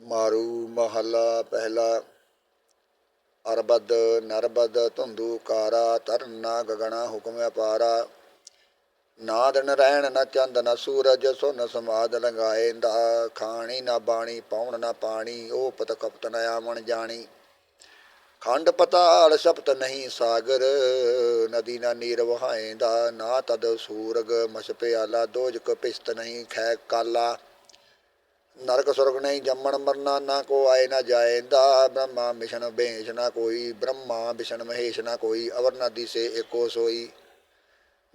ਮਾਰੂ, ਮਹੱਲਾ, ਪਹਿਲਾ, ਅਰਬਦ, ਨਰਬਦ, ਧੁੰਦੂ, ਕਾਰਾ ਤਰਨਾ ਗਗਣਾ, ਹੁਕਮ ਅਪਾਰਾ। ਨਾ ਦਿਨ ਰਹਿਣ ਚੰਦ, ਨਾ ਸੂਰਜ, ਸੁਨ ਸਮਾਦ ਲੰਗਾਏਂਦਾ ਖਾਣੀ, ਨਾ ਬਾਣੀ ਪਾਉਣ ਨਾ ਪਾਣੀ, ਉਹ ਪਤ ਕਪਤ ਨ ਆਵਣ ਜਾਣੀ। ਖੰਡ ਪਤਾਲ ਸਪਤ ਨਹੀਂ ਸਾਗਰ, ਨਦੀ ਨਾ ਨੀਰ ਵਹਾਏ ਦਾ ਨਾ ਤਦ ਸੂਰਗ ਮਸ ਪਿਆਲਾ ਦੋਜਕ ਪਿਸਤ ਨਹੀਂ ਖੈ ਕਾਲਾ। ਨਰਕ ਸੁਰਗ ਨਹੀਂ ਜੰਮਣ ਮਰਨਾ, ਨਾ ਕੋ ਆਏ ਨਾ ਜਾਏਂਦਾ ਬ੍ਰਹਮਾ ਮਿਸ਼ਨ ਬੇਸ਼ ਨਾ ਕੋਈ, ਬ੍ਰਹਮਾ ਵਿਸ਼ਨ ਮਹੇਸ਼ ਨਾ ਕੋਈ, ਅਵਰ ਨਾ ਦਿਸੇ ਏਕੋ ਸੋਈ।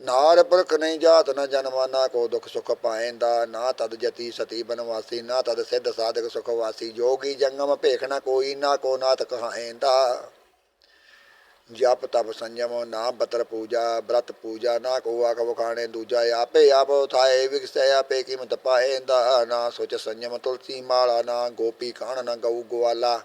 ਨਾਰ ਪੁਰਖ ਨਹੀਂ ਜਾਤ ਨਾ ਜਨਮਾ, ਨਾ ਕੋ ਦੁਖ ਸੁਖ ਪਾਏਂਦਾ ਨਾ ਤਦ ਜਤੀ ਸਤੀ ਬਨਵਾਸੀ, ਨਾ ਤਦ ਸਿੱਧ ਸਾਧਕ ਸੁਖ ਵਾਸੀ, ਜੋਗੀ ਜੰਗਮ ਭੇਖ ਨਾ ਕੋਈ, ਨਾ ਕੋ ਨਾਥ ਕਹਾਏਂਦਾ ਜਪ ਤਪ ਸੰਜਮ, ਨਾ ਬਤਰ ਪੂਜਾ, ਬ੍ਰਤ ਪੂਜਾ, ਨਾ ਕੋ ਆਖ ਵਖਾਣੇ ਦੂਜਾ ਆਪੇ ਆਪ ਉਥਾਏ ਵਿਗਸੈ ਆਪੇ ਕੀਮਤ ਪਾਏਂਦਾ ਨਾ ਸੋਚ ਸੰਜਮ, ਤੁਲਸੀ ਮਾਲਾ, ਨਾ ਗੋਪੀ ਕਾਣ ਨਾ ਗਊ ਗਵਾਲਾ।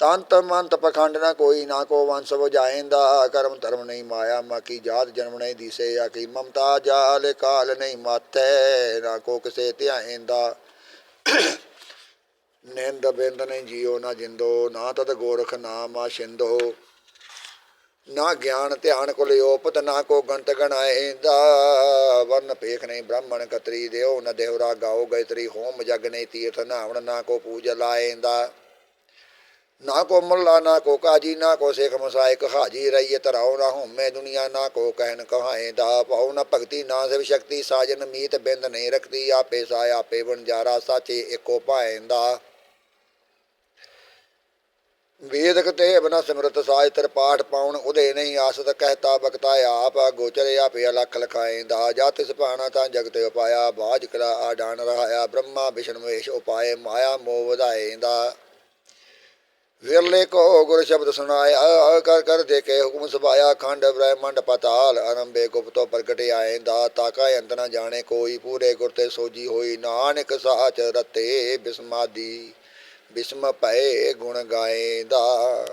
ਤੰਤ ਮੰਤ ਪਖੰਡ ਨਾ ਕੋਈ, ਨਾ ਕੋ ਵੰਸ ਵਜਾਏਂਦਾ ਕਰਮ ਧਰਮ ਨਹੀਂ ਮਾਇਆ ਮਾਕੀ ਜਾਤ ਜਨਮ ਨਹੀਂ ਦਿਸੇ ਆਕੀ ਮਮਤਾ ਜਾਲ ਕਾਲ ਨਹੀਂ ਮਾਤੈ, ਨਾ ਕੋ ਕਿਸੇ ਧਿਆਏਂਦਾ ਨਿੰਦ ਬਿੰਦ ਨਹੀਂ ਜੀਓ, ਨਾ ਜਿੰਦੋ, ਨਾ ਤਦ ਗੋਰਖ ਨਾਮ ਸ਼ਿੰਦੋ ਨਾ ਗਿਆਨ ਧਿਆਨ ਕੁਲ ਓਪਤ ਨਾ ਕੋ ਗੰਤ ਗਣਾਏਂਦਾ ਵਰਨ ਪੇਖ ਨਹੀਂ ਬ੍ਰਾਹਮਣ ਕਤਰੀ ਦਿਓ, ਨ ਦੇਵਰਾ ਗਾਓ ਗੈਤਰੀ ਹੋਮ ਜਗ ਨਹੀਂ ਤੀਰਥ ਨਾਵਣ, ਨਾ ਕੋ ਪੂਜ ਲਾਏਂਦਾ ਨਾ ਕੋ ਮੁੱਲਾ, ਨਾ ਕੋ ਕਾਜੀ, ਨਾ ਕੋ ਸੇਖ ਮਸਾਇਕ, ਹਾਜੀ ਰਹੀਏ ਤਰਾਉ ਨਾ ਹੋਮੇ ਦੁਨੀਆ, ਨਾ ਕੋ ਕਹਿਨ ਕਹਾਏਂਦਾ ਪਾਉ ਨਾ ਭਗਤੀ, ਨਾ ਸਿਵ ਸ਼ਕਤੀ, ਸਾਜਨ ਮੀਤ ਬਿੰਦ ਨਹੀਂ ਰਖਦੀ, ਆਪੇ ਸਾਇ ਆਪੇ ਵਣਜਾਰਾ, ਸਾਚੇ ਏਕੋ ਪਾਏਂਦਾ ਵੇਦਕ ਤੇ ਬਨਾ ਸਿਮਰਤ ਸਾਜ ਪਾਠ ਪਾਉਣ ਉਦੇ ਨਹੀਂ ਆਸਤ ਕਹਿਤਾ ਬਖਤਾ ਆਪ ਗੋਚਰੇ ਆਪੇ ਅਲਖ ਲਖਾਏਂਦਾ ਜਾ ਤਿਸ ਪਾਣਾ ਤਾਂ ਜਗਤ ਉਪਾਇਆ, ਬਾਜ ਕਲਾ ਆਡਾਨ ਰਹਾਇਆ, ਬ੍ਰਹਮਾ ਵਿਸ਼ਨੂੰ ਵੇਸ਼ ਉਪਾਏ, ਮਾਇਆ ਮੋਹ ਵਧਾਏ ਦਾ ਵਿਰਲੇ ਕੋ ਗੁਰ ਸ਼ਬਦ ਸੁਣਾਇਆ, ਕਰ ਕਰ ਦੇਖੇ ਹੁਕਮ ਸੁਭਾਇਆ, ਖੰਡ ਬ੍ਰਹਮੰਡ ਪਤਾਲ ਅਰੰਭੇ ਗੁਪਤੋ ਪ੍ਰਗਟ ਆਏ ਦਾ ਤਾਕਾ ਅੰਤ ਨਾ ਜਾਣੇ, ਕੋਈ ਪੂਰੇ ਗੁਰ ਤੇ ਸੋਜੀ ਹੋਈ, ਨਾਨਕ ਸਾਚ ਰਤੇ ਬਿਸਮਾਦੀ। ਬਿਸਮ ਪਏ ਗੁਣ ਗਾਏਂਦਾ।